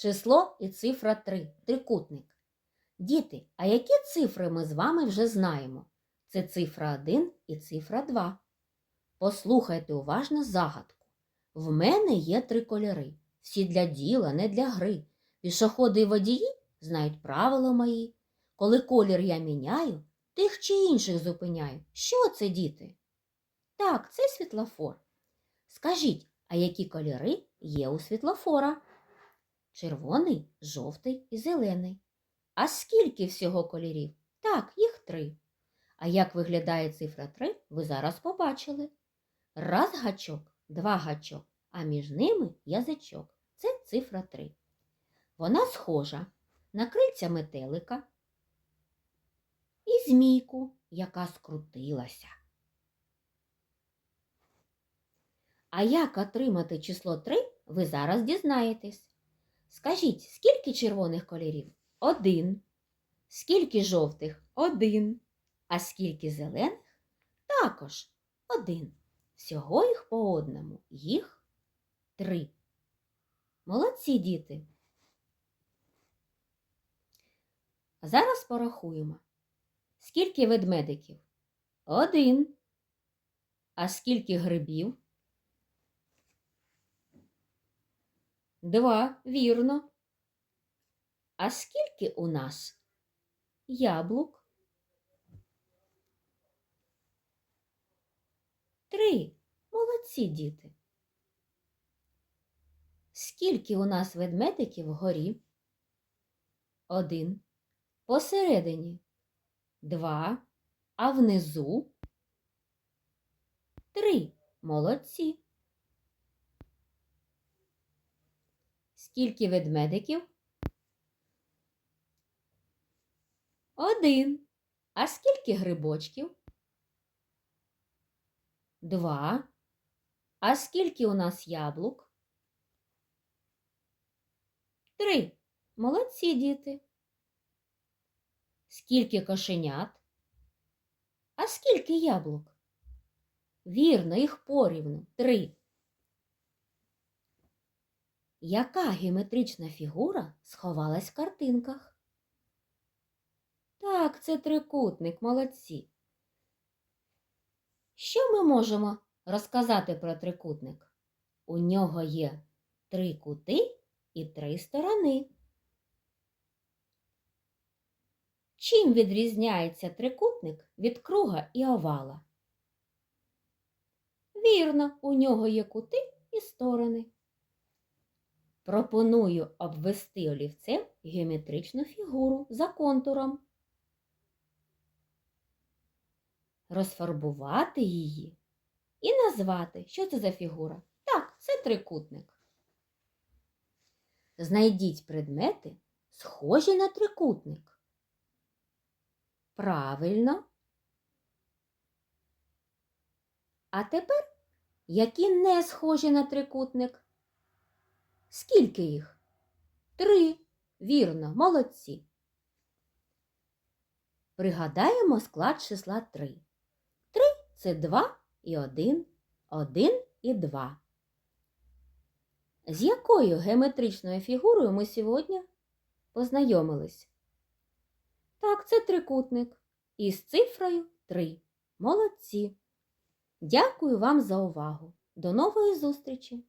число і цифра 3, трикутник. Діти, а які цифри ми з вами вже знаємо? Це цифра 1 і цифра 2. Послухайте уважно загадку. В мене є три кольори. Всі для діла, не для гри. Пішоходи і водії знають правила мої. Коли колір я міняю, тих чи інших зупиняю. Що це, діти? Так, це світлофор. Скажіть, а які кольори є у світлофора? Червоний, жовтий і зелений. А скільки всього кольорів? Так, їх три. А як виглядає цифра 3, ви зараз побачили. Раз гачок, два гачок, а між ними язичок. Це цифра 3. Вона схожа на крильця метелика і змійку, яка скрутилася. А як отримати число 3, ви зараз дізнаєтесь. Скажіть, скільки червоних кольорів? Один. Скільки жовтих? Один. А скільки зелених? Також один. Всього їх по одному. Їх три. Молодці діти. Зараз порахуємо. Скільки ведмедиків? Один. А скільки грибів? Два, вірно. А скільки у нас яблук? Три. Молодці діти. Скільки у нас ведмедиків вгорі? Один. Посередині. Два. А внизу? Три. Молодці. Скільки ведмедиків? Один. А скільки грибочків? Два. А скільки у нас яблук? Три. Молодці діти. Скільки кошенят? А скільки яблук? Вірно, їх порівну. Три. Яка геометрична фігура сховалась в картинках? Так, це трикутник, молодці. Що ми можемо розказати про трикутник? У нього є три кути і три сторони. Чим відрізняється трикутник від круга і овала? Вірно, у нього є кути і сторони. Пропоную обвести олівцем геометричну фігуру за контуром. Розфарбувати її і назвати, що це за фігура. Так, це трикутник. Знайдіть предмети, схожі на трикутник. Правильно. А тепер, які не схожі на трикутник? Скільки їх? Три. Вірно, молодці. Пригадаємо склад числа 3. 3 – це 2 і 1, 1 і 2. З якою геометричною фігурою ми сьогодні познайомились? Так, це трикутник. Із цифрою 3. Молодці. Дякую вам за увагу. До нової зустрічі!